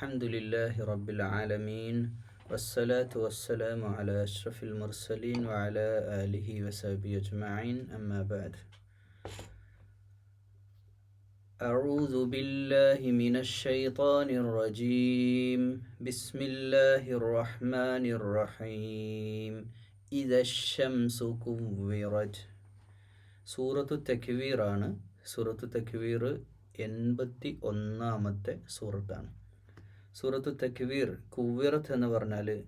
الحمد لله رب العالمين والصلاة والسلام على أشرف المرسلين وعلى آله وصحبه أجمعين أما بعد أعوذ بالله من الشيطان الرجيم بسم الله الرحمن الرحيم إذا الشمس كورت സൂറത്തു തക്വീറാണ് സൂറത്തു തക്വീർ എൺപത്തി ഒന്നാമത്തെ സൂറത്താണ് സൂറത്തു തക്വീർ കുവിറത്ത് എന്ന് പറഞ്ഞാൽ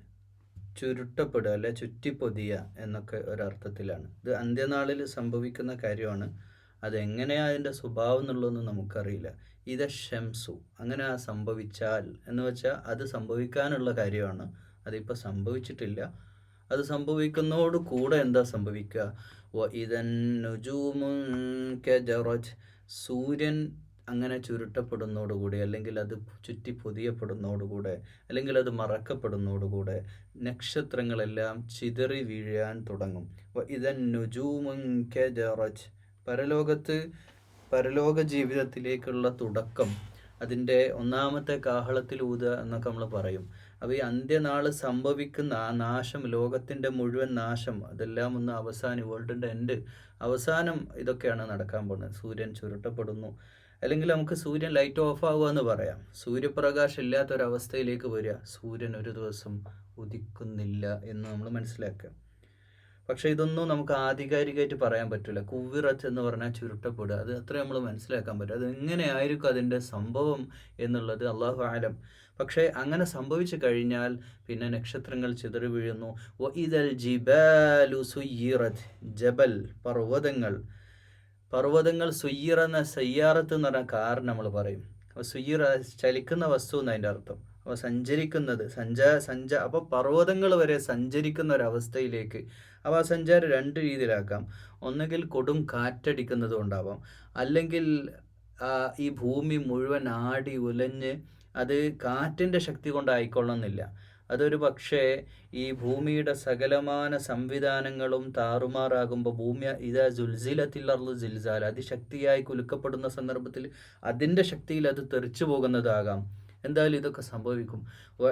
ചുരുട്ടപ്പെടുക അല്ലെ ചുറ്റിപ്പൊതിയ എന്നൊക്കെ ഒരർത്ഥത്തിലാണ്. ഇത് അന്ത്യനാളിൽ സംഭവിക്കുന്ന കാര്യമാണ്. അതെങ്ങനെയാണ് അതിന്റെ സ്വഭാവം എന്നുള്ളതൊന്നും നമുക്കറിയില്ല. ഇത് ഷംസു അങ്ങനെ ആ സംഭവിച്ചാൽ എന്ന് വെച്ചാൽ അത് സംഭവിക്കാനുള്ള കാര്യമാണ്. അതിപ്പോൾ സംഭവിച്ചിട്ടില്ല. അത് സംഭവിക്കുന്നതോട് കൂടെ എന്താ സംഭവിക്കുക? സൂര്യൻ അങ്ങനെ ചുരുട്ടപ്പെടുന്നതോടുകൂടി അല്ലെങ്കിൽ അത് ചുറ്റി പൊതിയപ്പെടുന്നതോടുകൂടെ അല്ലെങ്കിൽ അത് മറക്കപ്പെടുന്നതോടുകൂടെ നക്ഷത്രങ്ങളെല്ലാം ചിതറി വീഴാൻ തുടങ്ങും. ഇതൻ നുജൂമുൻ കജറജ്. പരലോകത്ത് പരലോക ജീവിതത്തിലേക്കുള്ള തുടക്കം അതിന്റെ ഒന്നാമത്തെ കാഹളത്തിൽ ഊതുക എന്നൊക്കെ നമ്മൾ പറയും. അപ്പോൾ ഈ അന്ത്യനാൾ സംഭവിക്കുന്ന ആ നാശം ലോകത്തിന്റെ മുഴുവൻ നാശം അതെല്ലാം ഒന്ന് അവസാനം വേൾഡിന്റെ എൻഡ് അവസാനം ഇതൊക്കെയാണ് നടക്കാൻ പോകുന്നത്. സൂര്യൻ ചുരുട്ടപ്പെടുന്നു. അല്ലെങ്കിൽ നമുക്ക് സൂര്യൻ ലൈറ്റ് ഓഫ് ആവുക എന്ന് പറയാം. സൂര്യപ്രകാശം ഇല്ലാത്തൊരവസ്ഥയിലേക്ക് വരിക. സൂര്യൻ ഒരു ദിവസം ഉദിക്കുന്നില്ല എന്ന് നമ്മൾ മനസ്സിലാക്കുക. പക്ഷെ ഇതൊന്നും നമുക്ക് ആധികാരികമായിട്ട് പറയാൻ പറ്റില്ല. കുവിറത്ത് എന്ന് പറഞ്ഞാൽ ചുരുട്ടപ്പെടുക. അത് അത്ര നമ്മൾ മനസ്സിലാക്കാൻ പറ്റും. അത് എങ്ങനെയായിരിക്കും അതിന്റെ സംഭവം എന്നുള്ളത് അള്ളാഹു ആലം പക്ഷേ അങ്ങനെ സംഭവിച്ചു കഴിഞ്ഞാൽ പിന്നെ നക്ഷത്രങ്ങൾ ചിതറി വീഴുന്നു. ജബൽ പർവതങ്ങൾ. പർവതങ്ങൾ സുയ്യിറ എന്ന സയ്യാറത്ത് എന്ന് പറഞ്ഞ കാറിന് നമ്മൾ പറയും. അപ്പോൾ സുയ്യിറ ചലിക്കുന്ന വസ്തു എന്ന് അതിന്റെ അർത്ഥം. അപ്പോൾ സഞ്ചരിക്കുന്നത് സഞ്ച സഞ്ച അപ്പോൾ പർവതങ്ങൾ വരെ സഞ്ചരിക്കുന്ന ഒരവസ്ഥയിലേക്ക് അപ്പോൾ ആ സഞ്ചാരം രണ്ട് രീതിയിലാക്കാം. ഒന്നുകിൽ കൊടും കാറ്റടിക്കുന്നത് കൊണ്ടാവാം. അല്ലെങ്കിൽ ഈ ഭൂമി മുഴുവൻ ആടി ഉലഞ്ഞ് അത് കാറ്റിന്റെ ശക്തി കൊണ്ടായിക്കൊള്ളുന്നില്ല അതൊരു പക്ഷേ ഈ ഭൂമിയുടെ സകലമാന സംവിധാനങ്ങളും താറുമാറാകുമ്പോൾ ഭൂമി ഇതാ ജുൽസിലത്തില്ലർന്നു ജിൽസാൽ അതിശക്തിയായി കുലുക്കപ്പെടുന്ന സന്ദർഭത്തിൽ അതിന്റെ ശക്തിയിൽ അത് തെറിച്ചു പോകുന്നതാകാം. എന്തായാലും ഇതൊക്കെ സംഭവിക്കും.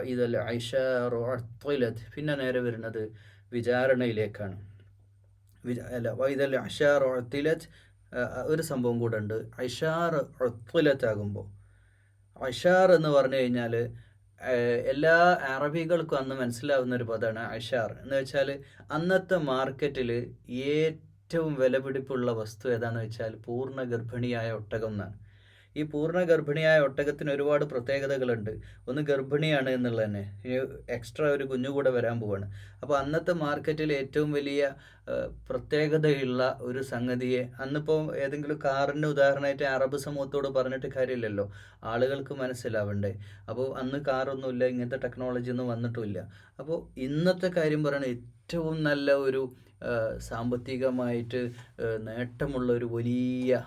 ഇതല്ല ഐഷാറത്ത് പിന്നെ നേരെ വരുന്നത് വിചാരണയിലേക്കാണ്. വിചാ അല്ല ഇതല്ല അഷാർ ഒത്തിലത്ത് ഒരു സംഭവം കൂടെ ഉണ്ട്. ഐഷാർ ഒത്തുലത്താകുമ്പോൾ അഷാർ എന്ന് പറഞ്ഞു കഴിഞ്ഞാൽ എല്ലാ അറബികൾക്കും അന്ന് മനസ്സിലാവുന്ന ഒരു പദമാണ് അഷാർ. എന്ന് വെച്ചാൽ അന്നത്തെ മാർക്കറ്റിൽ ഏറ്റവും വിലപിടിപ്പുള്ള വസ്തു ഏതാണെന്ന് വെച്ചാൽ പൂർണ ഗർഭിണിയായ ഒട്ടകം എന്നാണ് ഈ പൂർണ ഗർഭിണിയായ ഒട്ടകത്തിന് ഒരുപാട് പ്രത്യേകതകളുണ്ട്. ഒന്ന് ഗർഭിണിയാണ് എന്നുള്ളത് തന്നെ എക്സ്ട്രാ ഒരു കുഞ്ഞു കൂടെ വരാൻ പോവാണ്. അപ്പോൾ അന്നത്തെ മാർക്കറ്റിൽ ഏറ്റവും വലിയ പ്രത്യേകതയുള്ള ഒരു സംഗതിയെ അന്നിപ്പോൾ ഏതെങ്കിലും കാറിന്റെ ഉദാഹരണമായിട്ട് അറബ് സമൂഹത്തോട് പറഞ്ഞിട്ട് കാര്യമില്ലല്ലോ. ആളുകൾക്ക് മനസ്സിലാവണ്ടേ. അപ്പോൾ അന്ന് കാറൊന്നുമില്ല ഇങ്ങനത്തെ ടെക്നോളജി ഒന്നും വന്നിട്ടുമില്ല. അപ്പോൾ ഇന്നത്തെ കാര്യം പറയുന്നത് ഏറ്റവും നല്ല ഒരു സാമ്പത്തികമായിട്ട് നേട്ടമുള്ള ഒരു വലിയ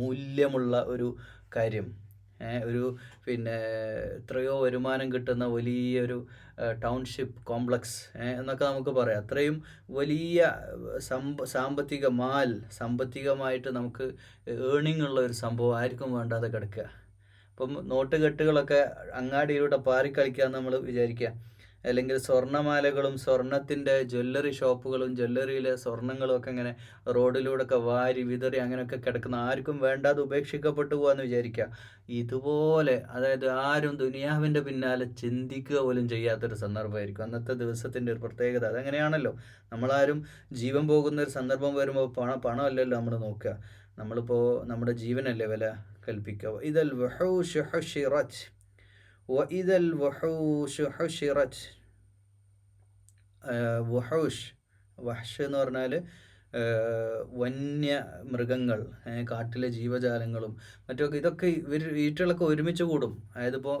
മൂല്യമുള്ള ഒരു കാര്യം. ഒരു പിന്നെ എത്രയോ വരുമാനം കിട്ടുന്ന വലിയൊരു ടൗൺഷിപ്പ് കോംപ്ലക്സ് എന്നൊക്കെ നമുക്ക് പറയാം. അത്രയും വലിയ സമ്പ സാമ്പത്തിക മാൽ സാമ്പത്തികമായിട്ട് നമുക്ക് ഏണിംഗ് ഉള്ള ഒരു സംഭവം ആർക്കും വേണ്ടാതെ കിടക്കുക. ഇപ്പം നോട്ട് കെട്ടുകളൊക്കെ അങ്ങാടിയിലൂടെ പാറിക്കളിക്കുക നമ്മൾ വിചാരിക്കുക. അല്ലെങ്കിൽ സ്വർണമാലകളും സ്വർണത്തിന്റെ ജ്വല്ലറി ഷോപ്പുകളും ജ്വല്ലറിയിലെ സ്വർണങ്ങളും ഒക്കെ ഇങ്ങനെ റോഡിലൂടെയൊക്കെ വാരി വിതറി അങ്ങനെയൊക്കെ കിടക്കുന്ന ആർക്കും വേണ്ടാതെ ഉപേക്ഷിക്കപ്പെട്ടു പോകാന്ന് വിചാരിക്കുക. ഇതുപോലെ അതായത് ആരും ദുനിയാവിന്റെ പിന്നാലെ ചിന്തിക്കുക പോലും ചെയ്യാത്തൊരു സന്ദർഭമായിരിക്കും. അന്നത്തെ ദിവസത്തിന്റെ ഒരു പ്രത്യേകത അതങ്ങനെയാണല്ലോ. നമ്മളാരും ജീവൻ പോകുന്ന ഒരു സന്ദർഭം വരുമ്പോൾ പണം പണമല്ലല്ലോ നമ്മൾ നോക്കുക. നമ്മളിപ്പോൾ നമ്മുടെ ജീവനല്ലേ വില കൽപ്പിക്കുക. ഇതൽ വഹൗഷ് വഇദൽ വഹൂഷ് حشرت. വഹൂഷ് വഹ്ഷ് എന്ന് പറഞ്ഞാൽ വന്യ മൃഗങ്ങൾ കാട്ടിലെ ജീവജാലങ്ങളും മറ്റൊക്കെ ഇതൊക്കെ ഇവർ വീട്ടുകളൊക്കെ ഒരുമിച്ച് കൂടും. അതായത് ഇപ്പോൾ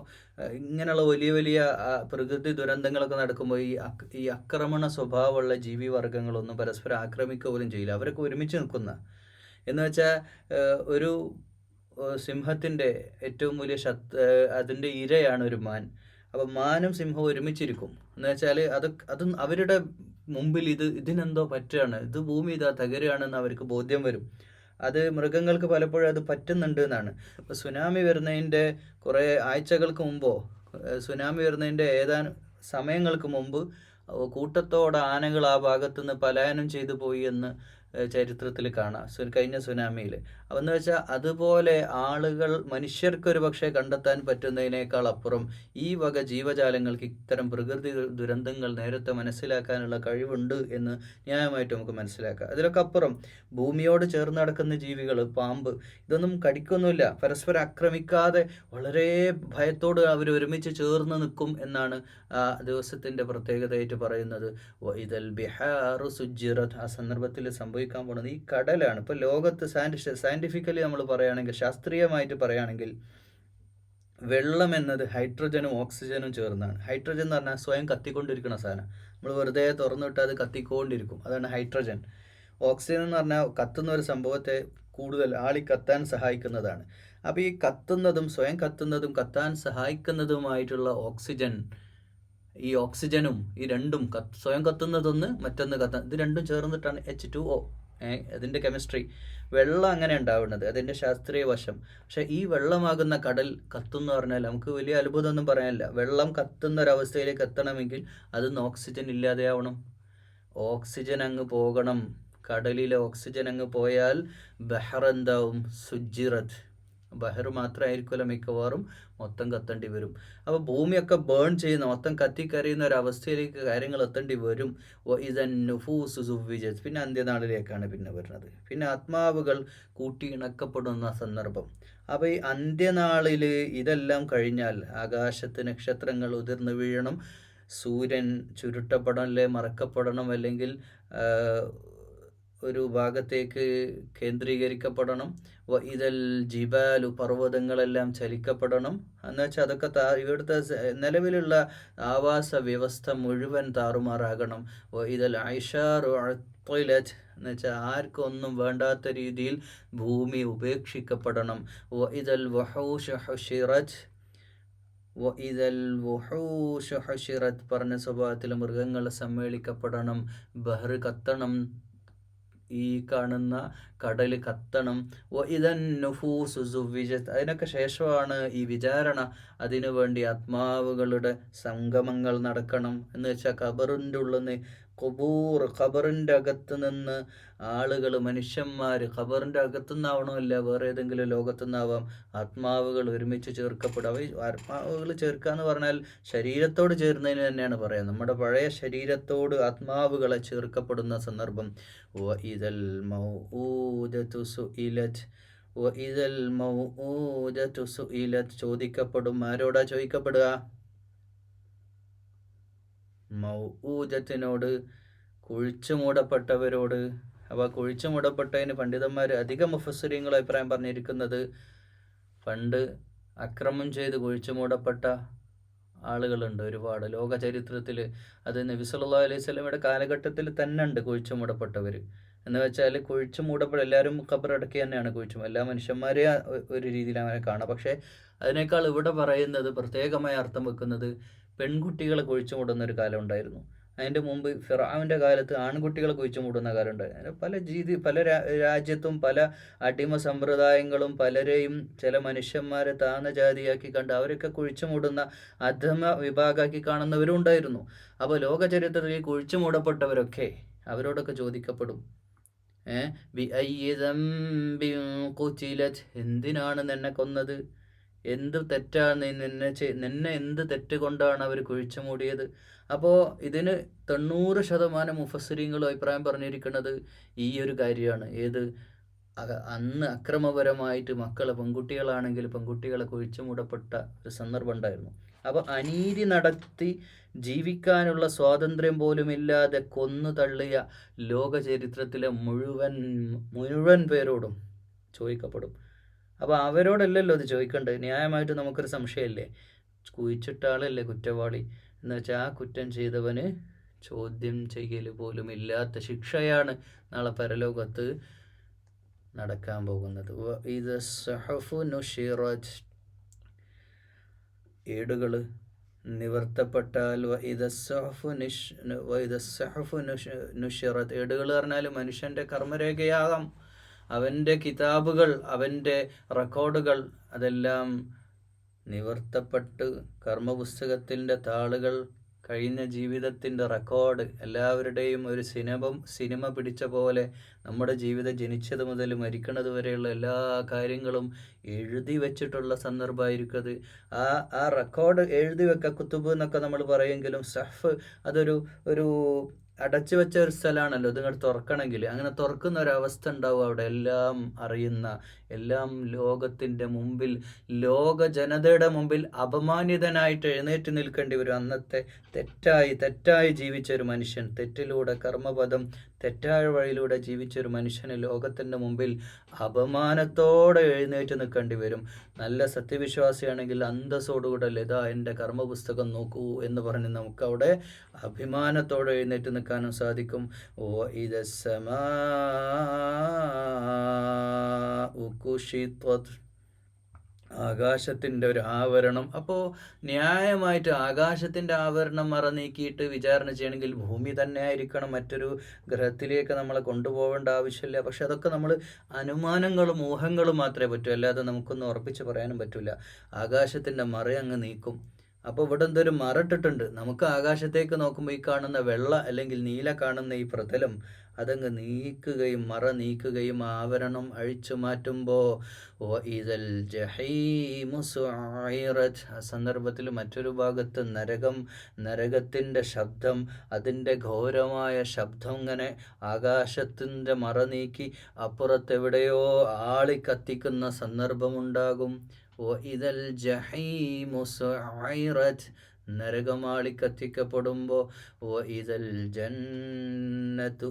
ഇങ്ങനെയുള്ള വലിയ വലിയ പ്രകൃതി ദുരന്തങ്ങളൊക്കെ നടക്കുമ്പോൾ ഈ ഈ ആക്രമണ സ്വഭാവമുള്ള ജീവി വർഗങ്ങളൊന്നും പരസ്പരം ആക്രമിക്കുക പോലും ചെയ്യില്ല. അവരൊക്കെ ഒരുമിച്ച് നിൽക്കുന്ന. എന്ന് വെച്ചാൽ ഒരു സിംഹത്തിന്റെ ഏറ്റവും വലിയ ശത് അതിന്റെ ഇരയാണ് ഒരു മാൻ. അപ്പം മാനും സിംഹവും ഒരുമിച്ചിരിക്കും. എന്ന് വെച്ചാൽ അത് അത് അവരുടെ മുമ്പിൽ ഇത് ഇതിനെന്തോ പറ്റുകയാണ്. ഇത് ഭൂമി ഇതാ തകരുകയാണെന്ന് അവർക്ക് ബോധ്യം വരും. അത് മൃഗങ്ങൾക്ക് പലപ്പോഴും അത് പറ്റുന്നുണ്ട് എന്നാണ്. ഇപ്പോൾ സുനാമി വരുന്നതിന്റെ കുറേ ആഴ്ചകൾക്ക് മുമ്പോ സുനാമി വരുന്നതിന്റെ ഏതാനും സമയങ്ങൾക്ക് മുമ്പ് കൂട്ടത്തോടെ ആനകൾ ആ ഭാഗത്തുനിന്ന് പലായനം ചെയ്തു പോയി എന്ന് ചരിത്രത്തിൽ കാണാം. കഴിഞ്ഞ സുനാമിയിൽ എന്ന് വെച്ചാൽ അതുപോലെ ആളുകൾ മനുഷ്യർക്കൊരു പക്ഷേ കണ്ടെത്താൻ പറ്റുന്നതിനേക്കാൾ അപ്പുറം ഈ വക ജീവജാലങ്ങൾക്ക് ഇത്തരം പ്രകൃതി ദുരന്തങ്ങൾ നേരത്തെ മനസ്സിലാക്കാനുള്ള കഴിവുണ്ട് എന്ന് ന്യായമായിട്ട് നമുക്ക് മനസ്സിലാക്കാം. അതിലൊക്കെ അപ്പുറം ഭൂമിയോട് ചേർന്ന് നടക്കുന്ന ജീവികൾ പാമ്പ് ഇതൊന്നും കടിക്കൊന്നുമില്ല. പരസ്പരം ആക്രമിക്കാതെ വളരെ ഭയത്തോട് അവർ ഒരുമിച്ച് ചേർന്ന് നിൽക്കും എന്നാണ് ആ ദിവസത്തിന്റെ പ്രത്യേകതയായിട്ട് പറയുന്നത്. ഇതൽ ബിഹാറു സുജിറത് ആ സന്ദർഭത്തിൽ സംഭവിക്കാൻ പോകുന്നത്. ഈ കടലാണ്. ഇപ്പോൾ ലോകത്ത് സയന്റി സയന്റിഫിക്കലി നമ്മൾ പറയുകയാണെങ്കിൽ ശാസ്ത്രീയമായിട്ട് പറയുകയാണെങ്കിൽ വെള്ളം എന്നത് ഹൈഡ്രജനും ഓക്സിജനും ചേർന്നാണ്. ഹൈഡ്രജൻ എന്ന് പറഞ്ഞാൽ സ്വയം കത്തിക്കൊണ്ടിരിക്കുന്ന സാധനം. നമ്മൾ വെറുതെ തുറന്നിട്ട് അത് കത്തിക്കൊണ്ടിരിക്കും. അതാണ് ഹൈഡ്രജൻ. ഓക്സിജൻ എന്ന് പറഞ്ഞാൽ കത്തുന്ന ഒരു സംഭവത്തെ കൂടുതൽ ആളി കത്താൻ സഹായിക്കുന്നതാണ്. അപ്പോൾ ഈ കത്തുന്നതും സ്വയം കത്തുന്നതും കത്താൻ സഹായിക്കുന്നതുമായിട്ടുള്ള ഓക്സിജൻ ഈ ഓക്സിജനും ഈ രണ്ടും കത്ത് സ്വയം കത്തുന്നതൊന്ന് മറ്റൊന്ന് കത്ത ഇത് രണ്ടും ചേർന്നിട്ടാണ് എച്ച് ടു ഒ അതിന്റെ കെമിസ്ട്രി വെള്ളം അങ്ങനെ ഉണ്ടാവുന്നത് അതിന്റെ ശാസ്ത്രീയ വശം. പക്ഷെ ഈ വെള്ളമാകുന്ന കടൽ കത്തുന്ന പറഞ്ഞാൽ നമുക്ക് വലിയ അത്ഭുതമൊന്നും പറയാനില്ല. വെള്ളം കത്തുന്ന ഒരവസ്ഥയിലേക്ക് എത്തണമെങ്കിൽ അതിന്ന് ഓക്സിജൻ ഇല്ലാതെയാവണം. ഓക്സിജൻ അങ്ങ് പോകണം. കടലിലെ ഓക്സിജൻ അങ്ങ് പോയാൽ ബഹർ എന്താവും ബഹർ മാത്രമായിരിക്കുമല്ലോ മിക്കവാറും. മൊത്തം കത്തേണ്ടി വരും. അപ്പോൾ ഭൂമിയൊക്കെ ബേൺ ചെയ്യുന്ന മൊത്തം കത്തിക്കറിയുന്ന ഒരു അവസ്ഥയിലേക്ക് കാര്യങ്ങൾ എത്തേണ്ടി വരും. ഇതൻ നുഫൂസ് സുവിജസ് പിന്നെ അന്ത്യനാളിലേക്കാണ് പിന്നെ വരുന്നത്. പിന്നെ ആത്മാവുകൾ കൂട്ടി ഇണക്കപ്പെടുന്ന സന്ദർഭം. അപ്പോൾ ഈ അന്ത്യനാളിൽ ഇതെല്ലാം കഴിഞ്ഞാൽ ആകാശത്ത് നക്ഷത്രങ്ങൾ ഉതിർന്നു വീഴണം. സൂര്യൻ ചുരുട്ടപ്പെടണം അല്ലെ മറക്കപ്പെടണം അല്ലെങ്കിൽ ഒരു ഭാഗത്തേക്ക് കേന്ദ്രീകരിക്കപ്പെടണം. ഇതൽ ജിബാലു പർവതങ്ങളെല്ലാം ചലിക്കപ്പെടണം. എന്ന് വെച്ചാൽ അതൊക്കെ താ ഇവിടുത്തെ നിലവിലുള്ള ആവാസ വ്യവസ്ഥ മുഴുവൻ താറുമാറാകണം. ഇതൽ ഐഷാറു ടോയ്ലറ്റ് എന്ന് വെച്ചാൽ ആർക്കൊന്നും വേണ്ടാത്ത രീതിയിൽ ഭൂമി ഉപേക്ഷിക്കപ്പെടണം. ഇതൽ വഹൂഷ് ഹഷിറജ് ഇതൽ വുഹൂഷ് പറഞ്ഞ സ്വഭാവത്തിൽ മൃഗങ്ങൾ സമ്മേളിക്കപ്പെടണം. ബഹർ കത്തണം. ഈ കാണുന്ന കടൽ കത്തണം. ഇതൻ നുഫൂസു സുവിജത്ത് അതിനൊക്കെ ശേഷമാണ് ഈ വിചാരണ. അതിനു വേണ്ടി ആത്മാവുകളുടെ സംഗമങ്ങൾ നടക്കണം. എന്ന് വെച്ചാൽ കബറിന്റെ ഉള്ളിൽ നിന്ന് കൊബൂർ ഖബറിന്റെ അകത്ത് നിന്ന് ആളുകൾ മനുഷ്യന്മാർ ഖബറിന്റെ അകത്തുനിന്നാവണമല്ല വേറെ ഏതെങ്കിലും ലോകത്തുനിന്നാവാം ആത്മാവുകൾ ഒരുമിച്ച് ചേർക്കപ്പെടും. ആത്മാവുകൾ ചേർക്കുക എന്ന് പറഞ്ഞാൽ ശരീരത്തോട് ചേരുന്നതിന് തന്നെയാണ് പറയുന്നത് നമ്മുടെ പഴയ ശരീരത്തോട് ആത്മാവുകളെ ചേർക്കപ്പെടുന്ന സന്ദർഭം. ഇതൽ ഇതൽ ചോദിക്കപ്പെടും. ആരോടാ ചോദിക്കപ്പെടുക? മൗഊജത്തിനോട് കുഴിച്ചു മൂടപ്പെട്ടവരോട് അപ്പോൾ കുഴിച്ചു മൂടപ്പെട്ടതിന് പണ്ഡിതന്മാർ അധിക മുഫസരിങ്ങൾ അഭിപ്രായം പറഞ്ഞിരിക്കുന്നത് പണ്ട് അക്രമം ചെയ്ത് കുഴിച്ചു മൂടപ്പെട്ട ആളുകളുണ്ട് ഒരുപാട്. ലോക ചരിത്രത്തിൽ അത് നബി സല്ലാ അലൈഹി സ്വലമയുടെ കാലഘട്ടത്തിൽ തന്നെ ഉണ്ട് കുഴിച്ചു മൂടപ്പെട്ടവർ എന്ന് വെച്ചാൽ കുഴിച്ചു മൂടപ്പെട്ട എല്ലാവരും ഖബറടക്കി തന്നെയാണ് കുഴിച്ചു. എല്ലാ മനുഷ്യന്മാരെ ഒരു രീതിയിൽ അങ്ങനെ കാണാം പക്ഷേ അതിനേക്കാൾ ഇവിടെ പറയുന്നത് പ്രത്യേകമായി അർത്ഥം വെക്കുന്നത് പെൺകുട്ടികളെ കുഴിച്ചു മൂടുന്ന ഒരു കാലം ഉണ്ടായിരുന്നു. അതിന്റെ മുമ്പ് ഫിറാവിന്റെ കാലത്ത് ആൺകുട്ടികളെ കുഴിച്ചു മൂടുന്ന കാലം ഉണ്ടായിരുന്നു. പല രീതി പല രാജ്യത്തും പല അടിമ സമ്പ്രദായങ്ങളും പലരെയും ചില മനുഷ്യന്മാരെ താഴ്ന്ന ജാതിയാക്കി കണ്ട് അവരൊക്കെ കുഴിച്ചു മൂടുന്ന അധമ വിഭാഗമാക്കി കാണുന്നവരും ഉണ്ടായിരുന്നു. അപ്പോൾ ലോക ചരിത്രത്തിൽ കുഴിച്ചു മൂടപ്പെട്ടവരൊക്കെ അവരോടൊക്കെ ചോദിക്കപ്പെടും ഏഹ് എന്തിനാണ് നിന്നെ കൊന്നത്? എന്ത് തെറ്റാണ് നിന്നെ നിന്നെ എന്ത് തെറ്റ് കൊണ്ടാണ് അവർ കുഴിച്ചു മൂടിയത്? അപ്പോൾ ഇതിന് തൊണ്ണൂറ് ശതമാനം മുഫസരിങ്ങളും അഭിപ്രായം പറഞ്ഞിരിക്കുന്നത് ഈ ഒരു കാര്യമാണ്. ഏത് അന്ന് അക്രമപരമായിട്ട് മക്കളെ പെൺകുട്ടികളാണെങ്കിൽ പെൺകുട്ടികളെ കുഴിച്ചു മൂടപ്പെട്ട ഒരു സന്ദർഭം ഉണ്ടായിരുന്നു. അപ്പോൾ അനീതി നടത്തി ജീവിക്കാനുള്ള സ്വാതന്ത്ര്യം പോലുമില്ലാതെ കൊന്നു തള്ളിയ ലോക ചരിത്രത്തിലെ മുഴുവൻ മുഴുവൻ പേരോടും ചോദിക്കപ്പെടും. അപ്പോൾ അവരോടല്ലല്ലോ അത് ചോദിക്കേണ്ടത്? ന്യായമായിട്ട് നമുക്കൊരു സംശയമല്ലേ? കുഴിച്ചിട്ട ആളല്ലേ കുറ്റവാളി? എന്ന് വെച്ചാൽ ആ കുറ്റം ചെയ്തവന് ചോദ്യം ചെയ്യൽ പോലും ഇല്ലാത്ത ശിക്ഷയാണ് നാളെ പരലോകത്ത് നടക്കാൻ പോകുന്നത്. ഇത് സഹഫു നുഷിറജ് ഏടുകൾ നിവർത്തപ്പെട്ടാൽ നുഷിറത്ത് ഏടുകൾ പറഞ്ഞാൽ മനുഷ്യന്റെ നിവർത്തപ്പെട്ട് കർമ്മപുസ്തകത്തിന്റെ താളുകൾ കഴിഞ്ഞ ജീവിതത്തിന്റെ റെക്കോർഡ് എല്ലാവരുടെയും ഒരു സിനിമ സിനിമ പിടിച്ച പോലെ നമ്മുടെ ജീവിതം ജനിച്ചത് മുതൽ മരിക്കണത് വരെയുള്ള എല്ലാ കാര്യങ്ങളും എഴുതി വെച്ചിട്ടുള്ള സന്ദർഭമായിരിക്കും അത് ആ ആ റെക്കോർഡ് എഴുതി വെക്ക കുത്തുബ് എന്നൊക്കെ നമ്മൾ പറയുമെങ്കിലും സഫ് അതൊരു ഒരു അടച്ചു വെച്ച ഒരു സ്ഥലമാണല്ലോ നിങ്ങൾ തുറക്കണമെങ്കിൽ. അങ്ങനെ തുറക്കുന്ന ഒരു അവസ്ഥ ഉണ്ടാവും അവിടെ. എല്ലാം അറിയുന്ന എല്ലാം ലോകത്തിന്റെ മുമ്പിൽ ലോക ജനതയുടെ മുമ്പിൽ അപമാനിതനായിട്ട് എഴുന്നേറ്റ് നിൽക്കേണ്ടി വരും. അന്നത്തെ തെറ്റായി തെറ്റായി ജീവിച്ച ഒരു മനുഷ്യൻ തെറ്റിലൂടെ കർമ്മപദം തെറ്റായ വഴിയിലൂടെ ജീവിച്ചൊരു മനുഷ്യന് ലോകത്തിന്റെ മുമ്പിൽ അപമാനത്തോടെ എഴുന്നേറ്റ് നിൽക്കേണ്ടി വരും. നല്ല സത്യവിശ്വാസിയാണെങ്കിൽ അന്തസ്സോടുകൂടെ ലത എന്റെ കർമ്മപുസ്തകം നോക്കൂ എന്ന് പറഞ്ഞ് നമുക്കവിടെ അഭിമാനത്തോടെ എഴുന്നേറ്റ് നിൽക്കാനും സാധിക്കും. ഓ ഇത് സമാ ആകാശത്തിന്റെ ഒരു ആവരണം. അപ്പോൾ ന്യായമായിട്ട് ആകാശത്തിന്റെ ആവരണം മറ നീക്കിയിട്ട് വിചാരണ ചെയ്യണമെങ്കിൽ ഭൂമി തന്നെ ആയിരിക്കണം. മറ്റൊരു ഗ്രഹത്തിലേക്ക് നമ്മളെ കൊണ്ടുപോകേണ്ട ആവശ്യമില്ല. പക്ഷെ അതൊക്കെ നമ്മൾ അനുമാനങ്ങളും ഊഹങ്ങളും മാത്രമേ പറ്റൂ. അല്ലാതെ നമുക്കൊന്നും ഉറപ്പിച്ച് പറയാനും പറ്റില്ല ആകാശത്തിന്റെ മറ അങ്ങ് നീക്കും. അപ്പോൾ ഇവിടെ എന്തൊരു മറട്ടിട്ടുണ്ട് നമുക്ക് ആകാശത്തേക്ക് നോക്കുമ്പോൾ ഈ കാണുന്ന വെള്ള അല്ലെങ്കിൽ നീല കാണുന്ന ഈ പ്രതലം അതങ്ങ് നീക്കുകയും മറ നീക്കുകയും ആവരണം അഴിച്ചു മാറ്റുമ്പോൾ ആ സന്ദർഭത്തിൽ മറ്റൊരു ഭാഗത്ത് നരകം നരകത്തിന്റെ ശബ്ദം അതിന്റെ ഘോരമായ ശബ്ദം ഇങ്ങനെ ആകാശത്തിന്റെ മറ നീക്കി അപ്പുറത്തെവിടെയോ ആളി കത്തിക്കുന്ന സന്ദർഭമുണ്ടാകും. ഓ ഇതൽ ജഹീമു സുഐറത് നരകമാളി കത്തിക്കപ്പെടുമ്പോൾ ഇതൽ ജന്നത്ത്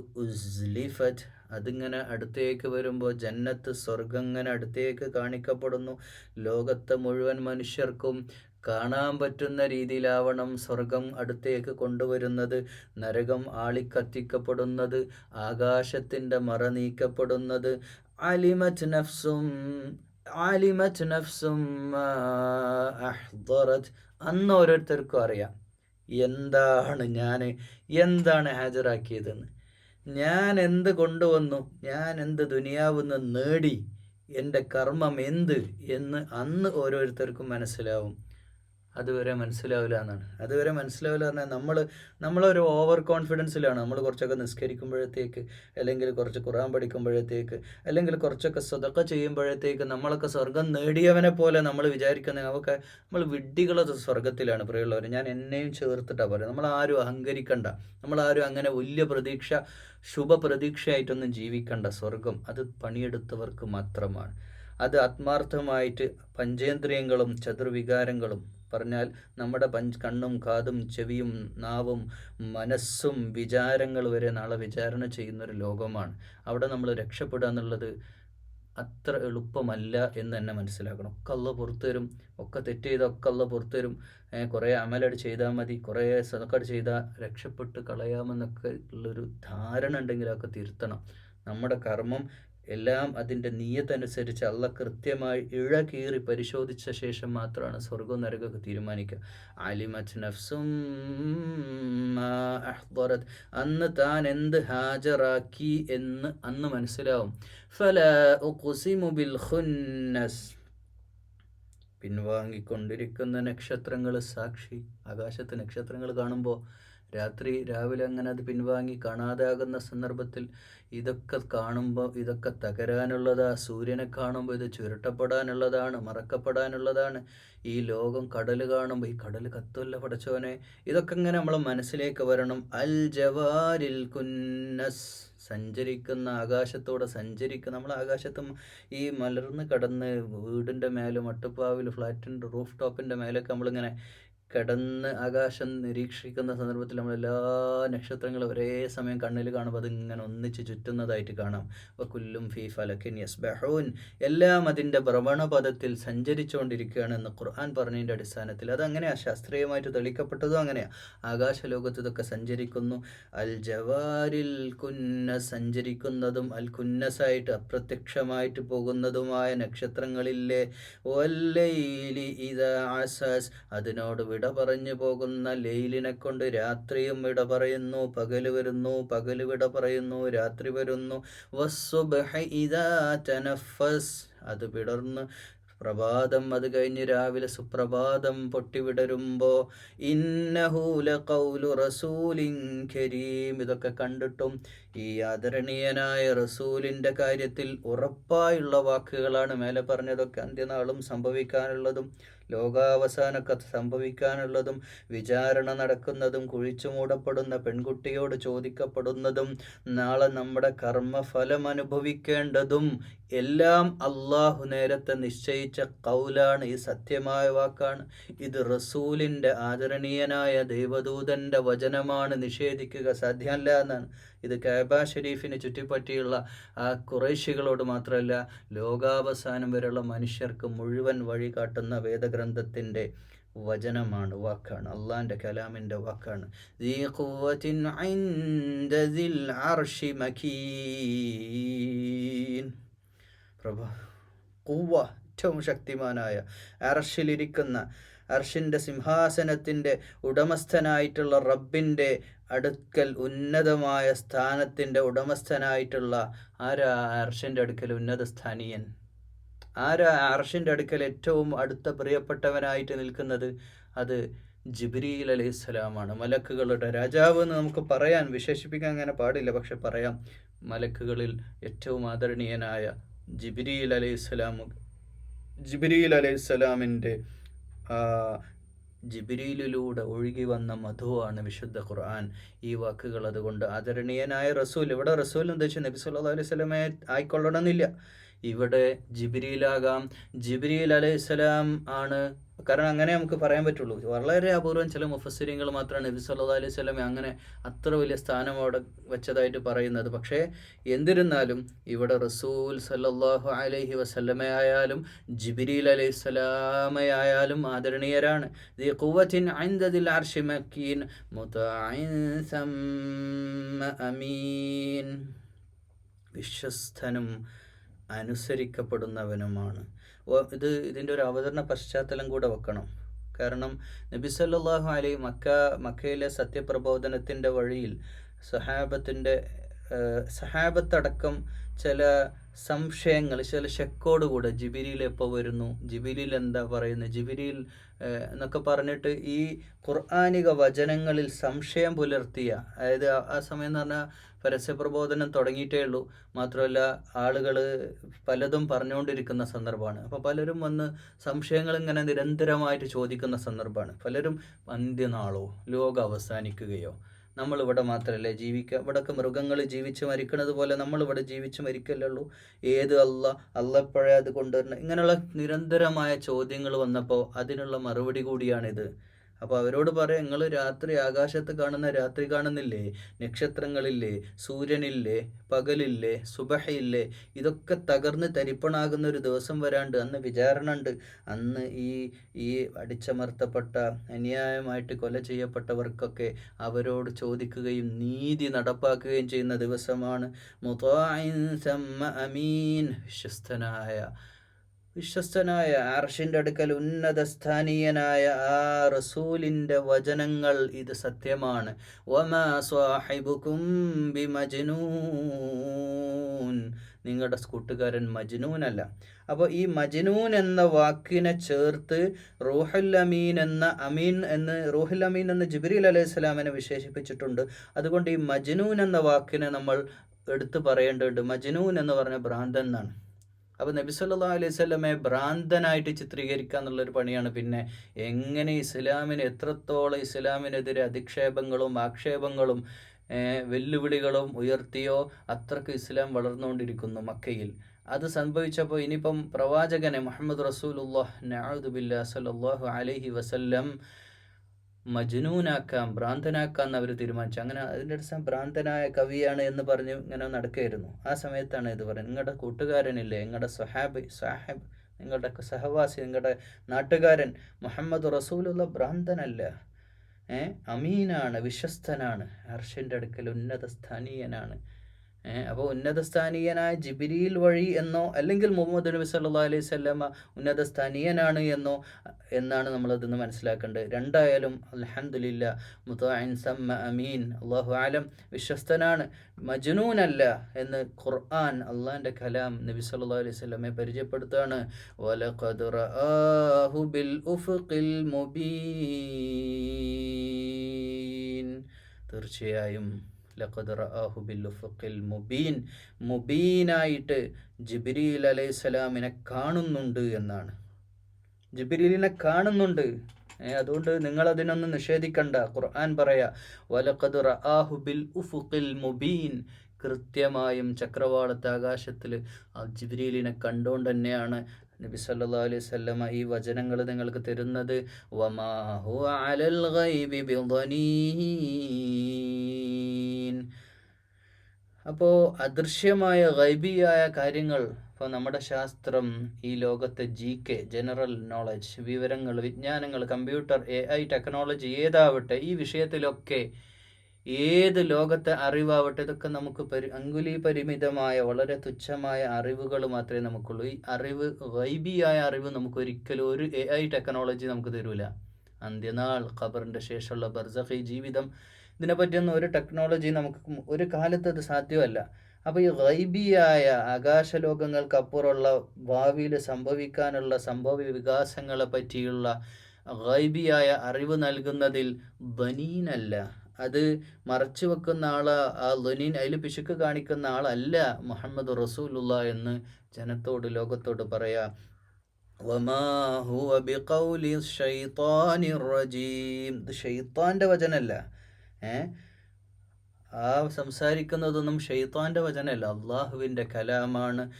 അതിങ്ങനെ അടുത്തേക്ക് വരുമ്പോൾ ജന്നത്ത് സ്വർഗം ഇങ്ങനെ അടുത്തേക്ക് കാണിക്കപ്പെടുന്നു. ലോകത്തെ മുഴുവൻ മനുഷ്യർക്കും കാണാൻ പറ്റുന്ന രീതിയിലാവണം സ്വർഗം അടുത്തേക്ക് കൊണ്ടുവരുന്നത്. നരകം ആളിക്കത്തിക്കപ്പെടുന്നത് ആകാശത്തിന്റെ മറ നീക്കപ്പെടുന്നത്. അലിമറ്റ് നഫ്സും അലിമത് നഫ്സും അന്ന് ഓരോരുത്തർക്കും അറിയാം. എന്താണ് ഞാൻ എന്താണ് ഹാജരാക്കിയതെന്ന്. ഞാൻ എന്ത് കൊണ്ടുവന്നു ഞാൻ എന്ത് ദുനിയാവുന്ന നേടി എന്റെ കർമ്മം എന്ത് എന്ന് അന്ന് ഓരോരുത്തർക്കും മനസ്സിലാവും. അതുവരെ മനസ്സിലാവില്ല എന്നാണ്. അതുവരെ മനസ്സിലാവില്ല പറഞ്ഞാൽ നമ്മൾ നമ്മളൊരു ഓവർ കോൺഫിഡൻസിലാണ് നമ്മൾ കുറച്ചൊക്കെ നിസ്കരിക്കുമ്പോഴത്തേക്ക് അല്ലെങ്കിൽ കുറച്ച് ഖുറാൻ പഠിക്കുമ്പോഴത്തേക്ക് അല്ലെങ്കിൽ കുറച്ചൊക്കെ സ്വതൊക്കെ ചെയ്യുമ്പോഴത്തേക്ക് നമ്മളൊക്കെ സ്വർഗം നേടിയവനെ പോലെ നമ്മൾ വിചാരിക്കുന്ന അവക്കെ നമ്മൾ വിഡ്ഢികളത് സ്വർഗത്തിലാണ് പ്രിയമുള്ളവർ ഞാൻ എന്നെയും ചേർത്തിട്ടാണ് പറയുന്നത്. നമ്മൾ ആരും അഹങ്കരിക്കണ്ട. നമ്മളാരും അങ്ങനെ വലിയ പ്രതീക്ഷ ശുഭപ്രതീക്ഷയായിട്ടൊന്നും ജീവിക്കണ്ട. സ്വർഗം അത് പണിയെടുത്തവർക്ക് മാത്രമാണ്. അത് ആത്മാർത്ഥമായിട്ട് പഞ്ചേന്ദ്രിയങ്ങളും ചതുർവികാരങ്ങളും പറഞ്ഞാൽ നമ്മുടെ പഞ്ച് കണ്ണും കാതും ചെവിയും നാവും മനസ്സും വിചാരങ്ങൾ വരെ നാളെ വിചാരണ ചെയ്യുന്നൊരു ലോകമാണ്. അവിടെ നമ്മൾ രക്ഷപ്പെടുക എന്നുള്ളത് അത്ര എളുപ്പമല്ല എന്ന് തന്നെ മനസ്സിലാക്കണം. ഒക്കെ അല്ല പുറത്തു തരും ഒക്കെ തെറ്റ് ചെയ്താൽ ഒക്കെ അല്ല പുറത്തു തരും കുറേ അമലട് ചെയ്താൽ മതി. കുറേ സതക്കട് ചെയ്താൽ രക്ഷപ്പെട്ട് കളയാമെന്നൊക്കെ ഉള്ളൊരു ധാരണ ഉണ്ടെങ്കിൽ അതൊക്കെ തിരുത്തണം. നമ്മുടെ കർമ്മം എല്ലാം അതിന്റെ നീയത്തനുസരിച്ച് അള്ള കൃത്യമായി ഇഴ കീറി പരിശോധിച്ച ശേഷം മാത്രമാണ് സ്വർഗവും നരകമൊക്കെ തീരുമാനിക്കുക. അലിമത് നഫ്സും അന്ന് താൻ എന്ത് ഹാജറാക്കി എന്ന് അന്ന് മനസ്സിലാവും. ഫല ബിൽ ഖുന്നസ്. പിൻവാങ്ങിക്കൊണ്ടിരിക്കുന്ന നക്ഷത്രങ്ങൾ സാക്ഷി ആകാശത്ത് നക്ഷത്രങ്ങൾ കാണുമ്പോൾ രാത്രി രാവിലെ അങ്ങനെ അത് പിൻവാങ്ങി കാണാതാകുന്ന സന്ദർഭത്തിൽ ഇതൊക്കെ കാണുമ്പോൾ ഇതൊക്കെ തകരാനുള്ളതാ. സൂര്യനെ കാണുമ്പോൾ ഇത് ചുരുട്ടപ്പെടാനുള്ളതാണ് മറക്കപ്പെടാനുള്ളതാണ്. ഈ ലോകം കടൽ കാണുമ്പോൾ ഈ കടൽ കത്തുമല്ല പടച്ചോനെ. ഇതൊക്കെ ഇങ്ങനെ നമ്മളെ മനസ്സിലേക്ക് വരണം. അൽ ജവാരിൽ കുന്നസ്. സഞ്ചരിക്കുന്ന ആകാശത്തോടെ സഞ്ചരിക്കുന്ന നമ്മൾ ആകാശത്തും ഈ മലർന്ന് കടന്ന് വീടിന്റെ മേലെ മട്ടുപ്പാവിൽ ഫ്ലാറ്റിന്റെ റൂഫ് ടോപ്പിന്റെ മേലൊക്കെ നമ്മളിങ്ങനെ കിടന്ന് ആകാശം നിരീക്ഷിക്കുന്ന സന്ദർഭത്തിൽ നമ്മൾ എല്ലാ നക്ഷത്രങ്ങളും ഒരേ സമയം കണ്ണിൽ കാണുമ്പോൾ അതിങ്ങനെ ഒന്നിച്ച് ചുറ്റുന്നതായിട്ട് കാണാം. വക്കുല്ലും ഫി ഫലക്കിൻ യസ് ബഹൂൻ എല്ലാം അതിന്റെ ഭ്രമണപഥത്തിൽ സഞ്ചരിച്ചുകൊണ്ടിരിക്കുകയാണ് എന്ന് ഖുർആൻ പറഞ്ഞതിന്റെ അടിസ്ഥാനത്തിൽ. അതങ്ങനെയാണ് ശാസ്ത്രീയമായിട്ട് തെളിക്കപ്പെട്ടതും അങ്ങനെയാണ് ആകാശലോകത്ത് ഇതൊക്കെ സഞ്ചരിക്കുന്നു. അൽ ജവാരിൽ കുന്ന സഞ്ചരിക്കുന്നതും അൽ കുന്നസായിട്ട് അപ്രത്യക്ഷമായിട്ട് പോകുന്നതുമായ നക്ഷത്രങ്ങളിലെ ഒല്ലയിലി ഇത ആസാസ് അതിനോട് വിട വിട പറഞ്ഞു പോകുന്ന ലെയിലിനെ കൊണ്ട് രാത്രിയും വിട പറയുന്നു പകൽ വരുന്നു പകൽ വിട പറയുന്നു രാത്രി വരുന്നു. അത് വിടർന്ന് പ്രഭാതം അത് കഴിഞ്ഞ് രാവിലെ സുപ്രഭാതം പൊട്ടിവിടരുമ്പോൾ ഇന്നഹൂല കൗലു റസൂലിൻ കരീം. ഇതൊക്കെ കണ്ടിട്ടും ഈ ആദരണീയനായ റസൂലിന്റെ കാര്യത്തിൽ ഉറപ്പായുള്ള വാക്കുകളാണ് മേലെ പറഞ്ഞതൊക്കെ അന്ത്യനാളും സംഭവിക്കാനുള്ളതും. ലോകാവസാനമൊക്കെ സംഭവിക്കാനുള്ളതും വിചാരണ നടക്കുന്നതും കുഴിച്ചു മൂടപ്പെടുന്ന പെൺകുട്ടിയോട് ചോദിക്കപ്പെടുന്നതും നാളെ നമ്മുടെ കർമ്മഫലം അനുഭവിക്കേണ്ടതും എല്ലാം അള്ളാഹു നേരത്തെ നിശ്ചയിച്ച കൗലാണ് ഈ സത്യമായ വാക്കാണ്. ഇത് റസൂലിന്റെ ആദരണീയനായ ദൈവദൂതന്റെ വചനമാണ് നിഷേധിക്കുക സാധ്യമല്ല എന്നാണ്. ഇത് കാബ ഷെരീഫിനെ ചുറ്റിപ്പറ്റിയുള്ള ആ കുറേശികളോട് മാത്രമല്ല ലോകാവസാനം വരെയുള്ള മനുഷ്യർക്ക് മുഴുവൻ വഴി കാട്ടുന്ന വേദഗ്രന്ഥത്തിന്റെ വചനമാണ് വാക്കാണ്. അള്ളാന്റെ കലാമിന്റെ വാക്കാണ്. പ്രഭ. കൂവ ഏറ്റവും ശക്തിമാനായ അർഷിലിരിക്കുന്ന അർഷിന്റെ സിംഹാസനത്തിന്റെ ഉടമസ്ഥനായിട്ടുള്ള റബ്ബിന്റെ അടുക്കൽ ഉന്നതമായ സ്ഥാനത്തിന്റെ ഉടമസ്ഥനായിട്ടുള്ള ആരാ അർഷിന്റെ അടുക്കൽ ഉന്നത സ്ഥാനീയൻ? ആരാ അർഷിന്റെ അടുക്കൽ ഏറ്റവും അടുത്ത പ്രിയപ്പെട്ടവനായിട്ട് നിൽക്കുന്നത്? അത് ജിബ്രീൽ അലൈഹി സ്വലാമാണ് മലക്കുകളുടെ രാജാവ് എന്ന് നമുക്ക് പറയാൻ വിശേഷിപ്പിക്കാൻ അങ്ങനെ പാടില്ല പക്ഷെ പറയാം. മലക്കുകളിൽ ഏറ്റവും ആദരണീയനായ ജിബ്രീൽ അലൈഹി സ്വലാം ജിബ്രീൽ അലൈഹി സ്വലാമിന്റെ ജിബിരിയിലൂടെ ഒഴുകി വന്ന മധുവാണ് വിശുദ്ധ ഖുർആൻ. ഈ വാക്കുകൾ അതുകൊണ്ട് ആദരണീയനായ റസൂൽ ഇവിടെ റസൂൽ എന്താ വെച്ചാൽ നബി സല്ലാ അലൈഹി സ്വലമെ ആയിക്കൊള്ളണമെന്നില്ല. ഇവിടെ ജിബിരിയിലാകാം ജിബിരിയിൽ അലൈഹിസ്സലാം ആണ്. കാരണം അങ്ങനെ നമുക്ക് പറയാൻ പറ്റുള്ളൂ. വളരെ അപൂർവം ചില മുഫസ്സിരിങ്ങൾ മാത്രമാണ് നബി സല്ലാ അലൈഹി സ്വലമെ അങ്ങനെ അത്ര വലിയ സ്ഥാനം അവിടെ വെച്ചതായിട്ട് പറയുന്നത്. പക്ഷേ എന്തിരുന്നാലും ഇവിടെ റസൂൽ സല്ലാഹു അലൈഹി വസല്ലമയായാലും ജിബിരിൽ അലൈഹി സ്വലാമയായാലും ആദരണീയരാണ്. വിശ്വസ്തനും അനുസരിക്കപ്പെടുന്നവനുമാണ്. ഇത് ഇതിന്റെ ഒരു അവതരണ പശ്ചാത്തലം കൂടെ വെക്കണം. കാരണം നബി സല്ലാഹു അലൈ മക്ക മക്കയിലെ സത്യപ്രബോധനത്തിന്റെ വഴിയിൽ സഹാബത്തിന്റെ സഹാബത്തടക്കം ചില സംശയങ്ങൾ ചില ശക്കോടുകൂടെ ജിബിരിയിൽ എപ്പോൾ വരുന്നു? ജിബിരിയിൽ എന്താ പറയുന്നത് ജിബിരിയിൽ എന്നൊക്കെ പറഞ്ഞിട്ട് ഈ ഖുർആാനിക വചനങ്ങളിൽ സംശയം പുലർത്തിയ അതായത് ആ സമയം എന്ന് പറഞ്ഞാൽ പരസ്യപ്രബോധനം തുടങ്ങിയിട്ടേ ഉള്ളൂ. മാത്രമല്ല ആളുകൾ പലതും പറഞ്ഞുകൊണ്ടിരിക്കുന്ന സന്ദർഭമാണ്. അപ്പോൾ പലരും വന്ന് സംശയങ്ങൾ ഇങ്ങനെ നിരന്തരമായിട്ട് ചോദിക്കുന്ന സന്ദർഭമാണ്. പലരും അന്ത്യനാളോ ലോകം അവസാനിക്കുകയോ നമ്മളിവിടെ മാത്രമല്ലേ ജീവിക്കുക ഇവിടെയൊക്കെ മൃഗങ്ങൾ ജീവിച്ച് മരിക്കണത് പോലെ നമ്മളിവിടെ ജീവിച്ച് മരിക്കല്ലുള്ളൂ ഏത് അല്ല അല്ലപ്പോഴേ അത് കൊണ്ടുവരണം ഇങ്ങനെയുള്ള നിരന്തരമായ ചോദ്യങ്ങൾ വന്നപ്പോൾ അതിനുള്ള മറുപടി കൂടിയാണിത്. അപ്പോൾ അവരോട് പറയാം നിങ്ങൾ രാത്രി ആകാശത്ത് കാണുന്ന രാത്രി കാണുന്നില്ലേ? നക്ഷത്രങ്ങളില്ലേ? സൂര്യനില്ലേ? പകലില്ലേ? സുബഹയില്ലേ ഇതൊക്കെ തകർന്ന് തരിപ്പണാകുന്ന ഒരു ദിവസം വരാണ്ട് അന്ന് വിചാരണ ഉണ്ട്. അന്ന് ഈ ഈ അടിച്ചമർത്തപ്പെട്ട അന്യായമായിട്ട് കൊല ചെയ്യപ്പെട്ടവർക്കൊക്കെ അവരോട് ചോദിക്കുകയും നീതി നടപ്പാക്കുകയും ചെയ്യുന്ന ദിവസമാണ്. അമീൻ. വിശ്വസ്തനായ വിശ്വസ്തനായ അർഷിന്റെ അടുക്കൽ ഉന്നത സ്ഥാനീയനായ ആ റസൂലിന്റെ വചനങ്ങൾ ഇത് സത്യമാണ്. നിങ്ങളുടെ കൂട്ടുകാരൻ മജ്നൂനല്ല. അപ്പോൾ ഈ മജ്നൂൻ എന്ന വാക്കിനെ ചേർത്ത് റൂഹുൽ അമീൻ എന്ന അമീൻ എന്ന് റൂഹുൽ അമീൻ എന്ന് ജിബ്രീൽ അലൈഹി സ്വലാമിനെ വിശേഷിപ്പിച്ചിട്ടുണ്ട്. അതുകൊണ്ട് ഈ മജ്നൂൻ എന്ന വാക്കിനെ നമ്മൾ എടുത്തു പറയേണ്ടതുണ്ട്. മജ്നൂൻ എന്ന് പറഞ്ഞ ഭ്രാന്തൻ എന്നാണ്. അപ്പോൾ നബി സല്ലാ അലൈഹി സ്വലമെ ഭ്രാന്തനായിട്ട് ചിത്രീകരിക്കുക എന്നുള്ളൊരു പണിയാണ്. പിന്നെ എങ്ങനെ ഇസ്ലാമിന് എത്രത്തോളം ഇസ്ലാമിനെതിരെ അധിക്ഷേപങ്ങളും ആക്ഷേപങ്ങളും വെല്ലുവിളികളും ഉയർത്തിയോ അത്രയ്ക്ക് ഇസ്ലാം വളർന്നുകൊണ്ടിരിക്കുന്നു മക്കയിൽ. അത് സംഭവിച്ചപ്പോൾ ഇനിയിപ്പം പ്രവാചകനെ മുഹമ്മദ് റസൂലുല്ലാഹ് നഅുദുബില്ലാ സല്ലല്ലാഹു അലൈഹി വസല്ലം മജ്നൂനാക്കാം ഭ്രാന്തനാക്കാം എന്ന് അവർ തീരുമാനിച്ചു. അങ്ങനെ അതിന്റെ അടിസ്ഥാനം ഭ്രാന്തനായ കവിയാണ് എന്ന് പറഞ്ഞ് ഇങ്ങനെ നടക്കുകയായിരുന്നു. ആ സമയത്താണ് ഇത് പറയുന്നത്. നിങ്ങളുടെ കൂട്ടുകാരനില്ലേ? നിങ്ങളുടെ സഹാബ് സാഹിബ് നിങ്ങളുടെ സഹവാസി നിങ്ങളുടെ നാട്ടുകാരൻ മുഹമ്മദ് റസൂലുള്ള ഭ്രാന്തനല്ല. ഏ? അമീനാണ് വിശ്വസ്തനാണ്. ഹർഷന്റെ അടുക്കൽ ഉന്നത സ്ഥാനീയനാണ് അപ്പോൾ ഉന്നതസ്ഥാനീയനായ ജിബിരിയിൽ വഴി എന്നോ അല്ലെങ്കിൽ മുഹമ്മദ് നബി സല്ലാ അലൈഹി സ്വല്ലമ്മ ഉന്നതസ്ഥാനീയനാണ് എന്നോ എന്നാണ് നമ്മൾ നമ്മളതിന്ന് മനസ്സിലാക്കേണ്ടത്. രണ്ടായാലും അലഹമുല്ല മുത്താൻ അമീൻ അള്ളാഹു ആലം വിശ്വസ്തനാണ്. മജ്നൂനല്ല എന്ന് ഖുർആൻ അള്ളാഹിന്റെ കലാം നബി സല്ലാ അലൈഹി സ്വലമെ പരിചയപ്പെടുത്തുകയാണ്. തീർച്ചയായും സ്വലാമിനെ മുബീൻ. മുബീനായിട്ട് ജിബ്രീൽ അലൈഹിസ്സലാമിനെ കാണുന്നുണ്ട് എന്നാണ്. ജിബിരിലിനെ കാണുന്നുണ്ട്. അതുകൊണ്ട് നിങ്ങൾ അതിനൊന്നും നിഷേധിക്കണ്ട. ഖുർആൻ പറയാ വലഖദ് ബിൽ മുബീൻ. കൃത്യമായും ചക്രവാളത്തെ ആകാശത്തിൽ ജിബ്രീലിനെ കണ്ടുകൊണ്ട് തന്നെയാണ് നബി സല്ലാ അലൈഹി സ്വല്ലമ ഈ വചനങ്ങൾ നിങ്ങൾക്ക് തരുന്നത്. വമാഹു അലൽ ഗൈബി അപ്പോൾ അദൃശ്യമായ ഗൈബിയായ കാര്യങ്ങൾ ഇപ്പോൾ നമ്മുടെ ശാസ്ത്രം ഈ ലോകത്തെ ജി കെ ജനറൽ നോളജ് വിവരങ്ങൾ വിജ്ഞാനങ്ങൾ കമ്പ്യൂട്ടർ എ ഐ ടെക്നോളജി ഏതാവട്ടെ ഈ വിഷയത്തിലൊക്കെ ഏത് ലോകത്തെ അറിവാവട്ടെ ഇതൊക്കെ നമുക്ക് പരി അങ്കുലി പരിമിതമായ വളരെ തുച്ഛമായ അറിവുകൾ മാത്രമേ നമുക്കുള്ളൂ. ഈ അറിവ് വൈബിയായ അറിവ് നമുക്ക് ഒരിക്കലും ഒരു എ ഐ ടെക്നോളജി നമുക്ക് തരൂല. അന്ത്യനാൾ ഖബറിന്റെ ശേഷമുള്ള ബർസഖി ജീവിതം ഇതിനെപ്പറ്റിയൊന്നും ഒരു ടെക്നോളജി നമുക്ക് ഒരു കാലത്ത് അത് സാധ്യമല്ല. അപ്പോൾ ഈ ഗൈബിയായ ആകാശലോകങ്ങൾക്കപ്പുറമുള്ള ഭാവിയിൽ സംഭവിക്കാനുള്ള സംഭവ വികാസങ്ങളെ പറ്റിയുള്ള ഗൈബിയായ അറിവ് നൽകുന്നതിൽ ബനീനല്ല. അത് മറച്ചു വെക്കുന്ന ആൾ ആ ലൊനീൻ അതിൽ പിശുക്ക് കാണിക്കുന്ന ആളല്ല മുഹമ്മദ് റസൂലുള്ള എന്ന് ജനത്തോട് ലോകത്തോട് പറയാ. ഷെയ്ത്താന്റെ വചനല്ല. ഏഹ് ആ സംസാരിക്കുന്നതൊന്നും ഷെയ്ത്താന്റെ വചനമല്ല അള്ളാഹുവിന്റെ കലാമാണ്.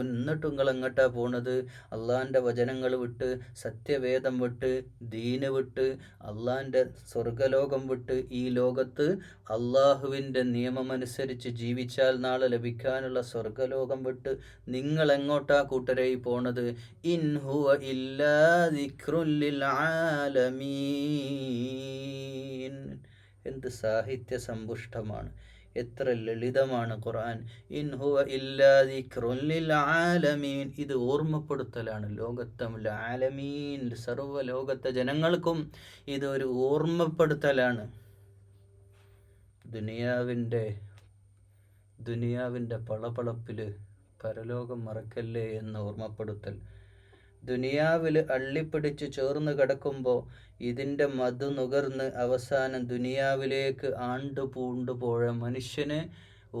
എന്നിട്ടും നിങ്ങൾ എങ്ങോട്ടാ പോണത്? അള്ളാഹിന്റെ വചനങ്ങൾ വിട്ട് സത്യവേദം വിട്ട് ദീന് വിട്ട് അള്ളാഹിന്റെ സ്വർഗലോകം വിട്ട് ഈ ലോകത്ത് അള്ളാഹുവിന്റെ നിയമമനുസരിച്ച് ജീവിച്ചാൽ നാളെ ലഭിക്കാനുള്ള സ്വർഗലോകം വിട്ട് നിങ്ങൾ എങ്ങോട്ടാ കൂട്ടരായി പോണത്? ഇൻഹുവ ഇല്ലാ ആലമീൻ. എന്ത് സാഹിത്യ സമ്പുഷ്ടമാണ് എത്ര ലളിതമാണ് ഖുർആൻ. ഇൻഹുവ ആലമീൻ. ഇത് ഓർമ്മപ്പെടുത്തലാണ് ലോകത്തം ആലമീൻ. സർവ ലോകത്തെ ജനങ്ങൾക്കും ഇതൊരു ഓർമ്മപ്പെടുത്തലാണ്. ദുനിയാവിന്റെ ദുനിയാവിന്റെ പളപളപ്പിൽ പരലോകം മറക്കല്ലേ എന്ന് ഓർമ്മപ്പെടുത്തൽ. ദുനിയാവിൽ അള്ളിപ്പിടിച്ച് ചേർന്ന് കിടക്കുമ്പോൾ ഇതിന്റെ മധു നുകർന്ന് അവസാനം ദുനിയാവിലേക്ക് ആണ്ടു പൂണ്ടു പോയ മനുഷ്യന്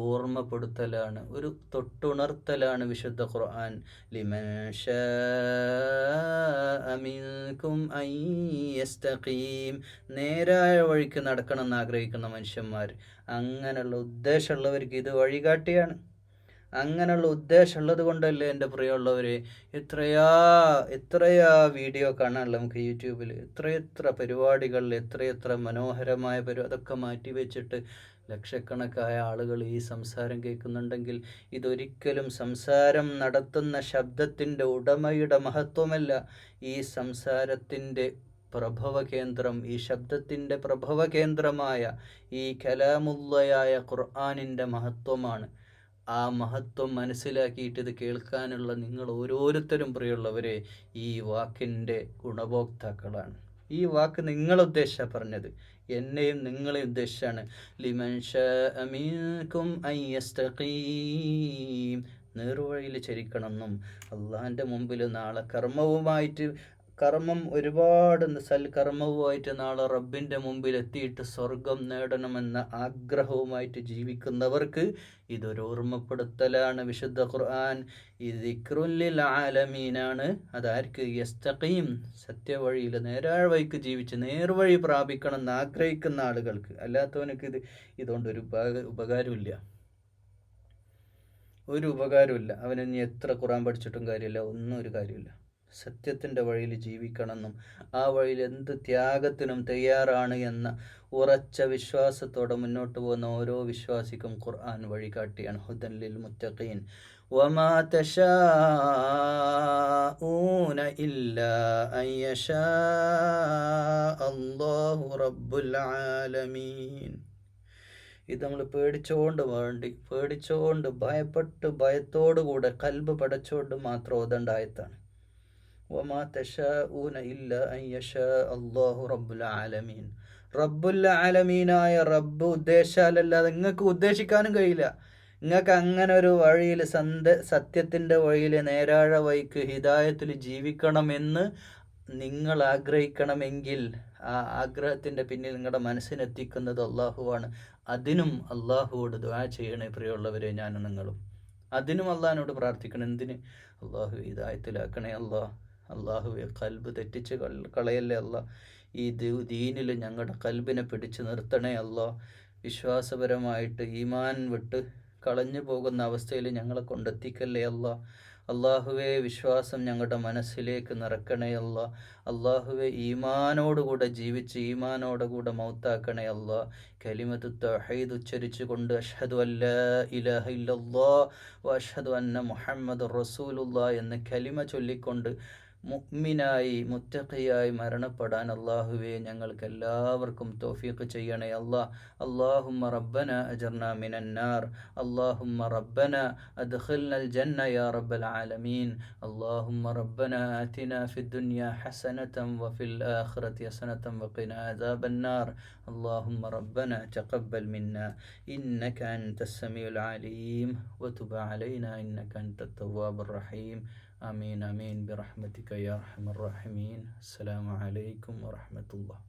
ഓർമ്മപ്പെടുത്തലാണ്. ഒരു തൊട്ടുണർത്തലാണ് വിശുദ്ധ ഖുർആൻ. നേരായ വഴിക്ക് നടക്കണം എന്ന് ആഗ്രഹിക്കുന്ന മനുഷ്യന്മാർ. അങ്ങനെയുള്ള ഉദ്ദേശമുള്ളവർക്ക് ഇത് വഴികാട്ടിയാണ്. അങ്ങനെയുള്ള ഉദ്ദേശമുള്ളത് കൊണ്ടല്ലേ എന്റെ പ്രിയമുള്ളവർ എത്രയാ എത്രയാ വീഡിയോ കാണാനുള്ള നമുക്ക് യൂട്യൂബിൽ എത്രയെത്ര പരിപാടികൾ എത്രയെത്ര മനോഹരമായ പരി അതൊക്കെ മാറ്റി വെച്ചിട്ട് ലക്ഷക്കണക്കായ ആളുകൾ ഈ സംസാരം കേൾക്കുന്നുണ്ടെങ്കിൽ ഇതൊരിക്കലും സംസാരം നടത്തുന്ന ശബ്ദത്തിന്റെ ഉടമയുടെ മഹത്വമല്ല. ഈ സംസാരത്തിന്റെ പ്രഭവ കേന്ദ്രം ഈ ശബ്ദത്തിന്റെ പ്രഭവ കേന്ദ്രമായ ഈ കലാമുള്ളയായ ഖുർആാനിന്റെ മഹത്വമാണ്. ആ മഹത്വം മനസ്സിലാക്കിയിട്ട് ഇത് കേൾക്കാനുള്ള നിങ്ങൾ ഓരോരുത്തരും പ്രിയുള്ളവരെ ഈ വാക്കിന്റെ ഗുണഭോക്താക്കളാണ്. ഈ വാക്ക് നിങ്ങൾ ഉദ്ദേശിച്ച പറഞ്ഞത്. എന്നെയും നിങ്ങളെ ഉദ്ദേശിച്ചാണ്. ലിമൻഷ നേർവഴിയിൽ ചരിക്കണമെന്നും അള്ളാഹിന്റെ മുമ്പിൽ നാളെ കർമ്മവുമായിട്ട് കർമ്മം ഒരുപാട് സൽക്കർമ്മവുമായിട്ട് നാളെ റബ്ബിന്റെ മുമ്പിൽ എത്തിയിട്ട് സ്വർഗം നേടണമെന്ന ആഗ്രഹവുമായിട്ട് ജീവിക്കുന്നവർക്ക് ഇതൊരു ഓർമ്മപ്പെടുത്തലാണ്. വിശുദ്ധ ഖുർആൻ ഇതിക്രുല്ലിൽ ആലമീനാണ്. അതാർക്ക് യസ്തഖീം സത്യവഴിയിൽ നേരാഴ്വഴിക്ക് ജീവിച്ച് നേർവഴി പ്രാപിക്കണം എന്ന് ആഗ്രഹിക്കുന്ന ആളുകൾക്ക്. അല്ലാത്തവനക്ക് ഇത് ഇതുകൊണ്ട് ഒരു ഉപകാരമില്ല ഒരു ഉപകാരമില്ല അവനിനി എത്ര ഖുറാൻ പഠിച്ചിട്ടും കാര്യമില്ല. ഒന്നും ഒരു കാര്യമില്ല സത്യത്തിൻ്റെ വഴിയിൽ ജീവിക്കണമെന്നും ആ വഴിയിൽ എന്ത് ത്യാഗത്തിനും തയ്യാറാണ് എന്ന ഉറച്ച വിശ്വാസത്തോടെ മുന്നോട്ട് പോകുന്ന ഓരോ വിശ്വാസിക്കും ഖുർആൻ വഴികാട്ടിയാണ് ഹുദൻലിൽ മുത്തഖീൻ وما تشاءون إلا أن يشاء الله رب العالمين ഇത് നമ്മൾ പേടിച്ചോണ്ട് വേണ്ടി പേടിച്ചോണ്ട് ഭയപ്പെട്ട് ഭയത്തോടുകൂടെ കൽബ് പടച്ചോണ്ട് മാത്രം ഓതേണ്ട ആയത്താണ് വമാ തശാഊന ഇല്ല അൻ യശാ അല്ലാഹു റബ്ബുൽ ആലമീൻ റബ്ബുൽ ആലമീനായ റബ്ബ് ഉദ്ദേശാലല്ലാതെ നിങ്ങൾക്ക് ഉദ്ദേശിക്കാനും കഴിയില്ല. നിങ്ങൾക്ക് അങ്ങനെ ഒരു വഴിയിൽ സന്ത സത്യത്തിന്റെ വഴിയിൽ നേരാഴ വഴിക്ക് ഹിതായത്തിൽ ജീവിക്കണമെന്ന് നിങ്ങൾ ആഗ്രഹിക്കണമെങ്കിൽ ആ ആഗ്രഹത്തിന്റെ പിന്നിൽ നിങ്ങളുടെ മനസ്സിനെത്തിക്കുന്നത് അള്ളാഹുവാണ്. അതിനും അള്ളാഹുവോട് ദ്വാ ചെയ്യണേ പ്രിയമുള്ളവരെ ഞാനും നിങ്ങളും. അതിനും അള്ളഹാനോട് പ്രാർത്ഥിക്കണം. എന്തിന്? അള്ളാഹു ഹിതായത്തിലാക്കണേ അള്ളാഹ്. അള്ളാഹുവെ കൽബ് തെറ്റിച്ച് കളയല്ലേ അല്ല ഈ ദീനിൽ ഞങ്ങളുടെ കൽബിനെ പിടിച്ചു നിർത്തണേ അല്ല വിശ്വാസപരമായിട്ട് ഈമാൻ വിട്ട് കളഞ്ഞു പോകുന്ന അവസ്ഥയിൽ ഞങ്ങളെ കൊണ്ടെത്തിക്കല്ലേ അല്ല അള്ളാഹുവെ വിശ്വാസം ഞങ്ങളുടെ മനസ്സിലേക്ക് നിറക്കണേ അല്ല അള്ളാഹുവെ ഈമാനോടുകൂടെ ജീവിച്ച് ഈമാനോടുകൂടെ മൗത്താക്കണേ അല്ല കലിമത്ത് ഉച്ചരിച്ചു കൊണ്ട് അഷ്ഹദു അല്ല ഇലഹ ഇല്ലല്ലാ അഷ്ഹദു അന്ന മുഹമ്മദ് റസൂലുല്ലാ എന്ന് കലിമ ചൊല്ലിക്കൊണ്ട് മുഅ്മിനായി മുത്തഖിയായി മരണപ്പെടാൻ അള്ളാഹുവെ ഞങ്ങൾക്ക് എല്ലാവർക്കും തോഫീഖ് ചെയ്യണേ അല്ലാഹ് അള്ളാഹുമ്മ റബ്ബന അജർന മിനന്നാർ അള്ളാഹുമ്മ റബ്ബന അദ്ഖിൽന الجنة يا رب العالمين اللهم ربنا آتنا في الدنيا حسنة وفي الآخرة حسنة وقنا عذاب النار اللهم ربنا تقبل منا إنك أنت السميع العليم وتب علينا إنك أنت التواب الرحيم آمين آمين برحمتك يا أرحم الراحمين السلام عليكم ورحمة الله